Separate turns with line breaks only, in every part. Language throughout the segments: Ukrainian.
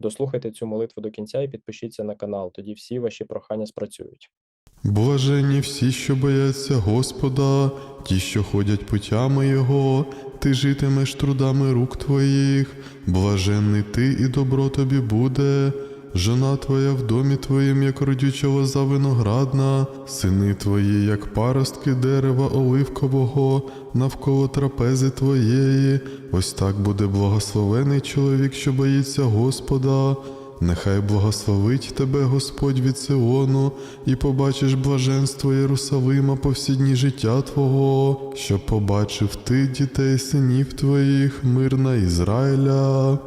Дослухайте цю молитву до кінця і підпишіться на канал, тоді всі ваші прохання спрацюють.
Блаженні всі, що бояться Господа, ті, що ходять путями Його, ти житимеш трудами рук твоїх, блаженний ти і добро тобі буде. Жона твоя в домі твоїм, як родюча лоза виноградна, сини твої, як паростки дерева оливкового, навколо трапези твоєї. Ось так буде благословений чоловік, що боїться Господа. Нехай благословить тебе Господь від Сиону, і побачиш блаженство Єрусалима по всі дні життя Твого, щоб побачив ти дітей синів твоїх, мир на Ізраїля.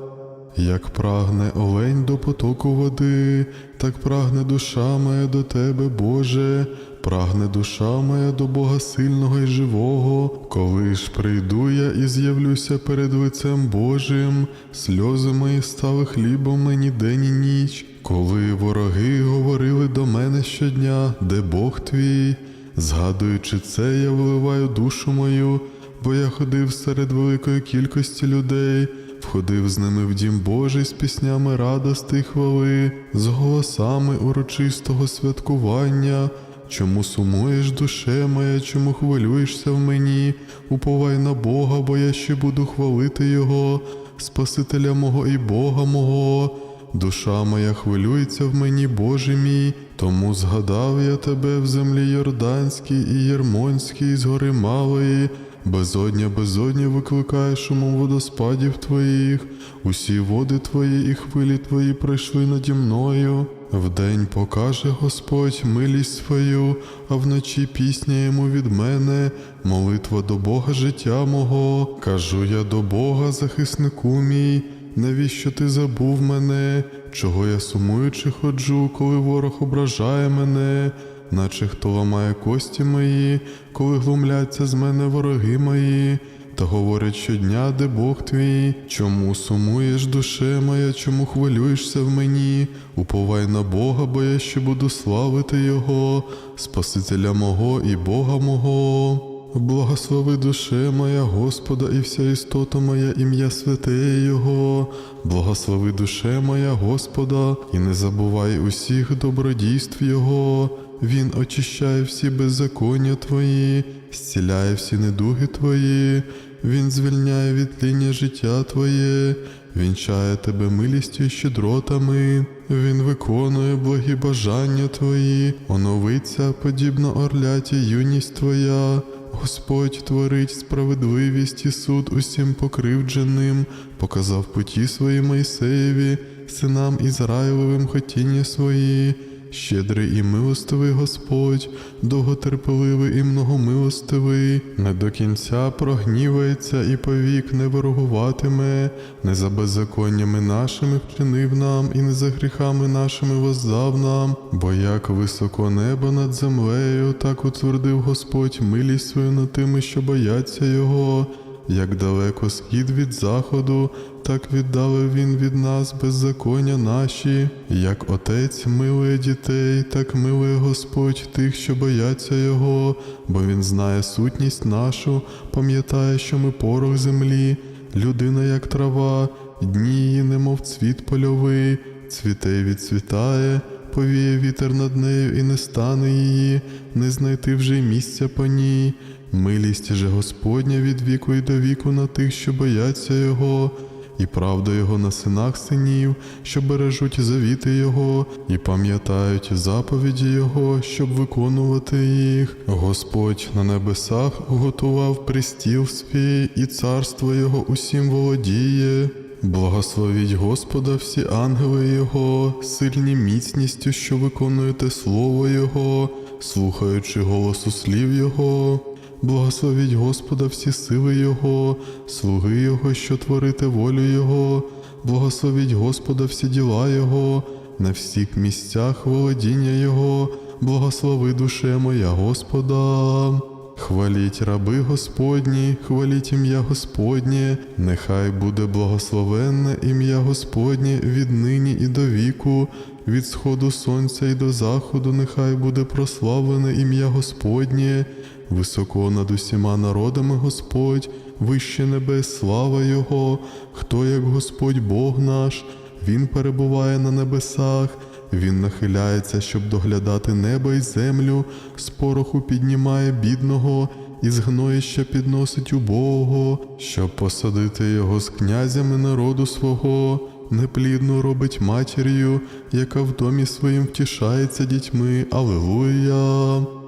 Як прагне олень до потоку води, так прагне душа моя до тебе, Боже, прагне душа моя до Бога сильного і живого, коли ж прийду я і з'явлюся перед лицем Божим, сльози мої стали хлібом мені день і ніч, коли вороги говорили до мене щодня, де Бог твій, згадуючи це, я виливаю душу мою, бо я ходив серед великої кількості людей. Входив з ними в дім Божий з піснями радости й хвали, з голосами урочистого святкування. Чому сумуєш, душе моя, чому хвилюєшся в мені? Уповай на Бога, бо я ще буду хвалити Його, Спасителя мого і Бога мого. Душа моя хвилюється в мені, Боже мій, тому згадав я тебе в землі Йорданській і Єрмонській з гори Малої. Безодня, безодня викликає шумом водоспадів твоїх, усі води твої і хвилі твої пройшли наді мною. Вдень покаже Господь милість свою, а вночі пісня йому від мене, молитва до Бога життя мого. Кажу я до Бога, захиснику мій, навіщо ти забув мене? Чого я сумуючи ходжу, коли ворог ображає мене? Наче хто ламає кості мої, коли глумляться з мене вороги мої, та говорять щодня, де Бог твій, чому сумуєш, душе моя, чому хвилюєшся в мені? Уповай на Бога, бо я ще буду славити Його, Спасителя мого і Бога мого. Благослови душе моя Господа і вся істота моя ім'я святе Його, благослови душе моя Господа, і не забувай усіх добродійств Його. Він очищає всі беззаконня Твої, зціляє всі недуги Твої, Він звільняє від тління життя Твоє, вінчає тебе милістю і щедротами, Він виконує благі бажання Твої, оновиться подібно орляті юність Твоя. Господь творить справедливість і суд усім покривдженим, показав путі свої Мойсеєві, синам Ізраїлевим хотіння свої. Щедрий і милостивий Господь, довготерпеливий і многомилостивий, не до кінця прогнівається і повік не ворогуватиме, не за беззаконнями нашими вчинив нам, і не за гріхами нашими воздав нам, бо як високо небо над землею, так утвердив Господь милість свою над тими, що бояться Його. Як далеко схід від заходу, так віддалив він від нас беззаконня наші, як отець милує дітей, так милує Господь тих, що бояться Його, бо Він знає сутність нашу, пам'ятає, що ми порох землі, людина, як трава, дні її, немов цвіт польовий, цвіте й відцвітає, повіє вітер над нею і не стане її, не знайти вже й місця по ній. Милість же Господня від віку і до віку на тих, що бояться Його, і правда Його на синах синів, що бережуть завіти Його, і пам'ятають заповіді Його, щоб виконувати їх. Господь на небесах готував пристіл свій, і царство Його усім володіє. Благословіть Господа всі ангели Його, сильні міцністю, що виконуєте Слово Його, слухаючи голосу слів Його. Благословіть Господа всі сили Його, слуги Його, що творите волю Його, благословіть Господа всі діла Його, на всіх місцях володіння Його, благослови душе моя Господа. Хваліть раби Господні, хваліть ім'я Господнє, нехай буде благословенне ім'я Господнє від нині і до віку, від сходу сонця і до заходу, нехай буде прославлене ім'я Господнє, високо над усіма народами Господь, вище небес, слава Його, хто як Господь Бог наш, він перебуває на небесах. Він нахиляється, щоб доглядати небо й землю, з пороху піднімає бідного, і з гноїща підносить убого, щоб посадити його з князями народу свого, неплідну робить матір'ю, яка в домі своїм втішається дітьми. Алилуя!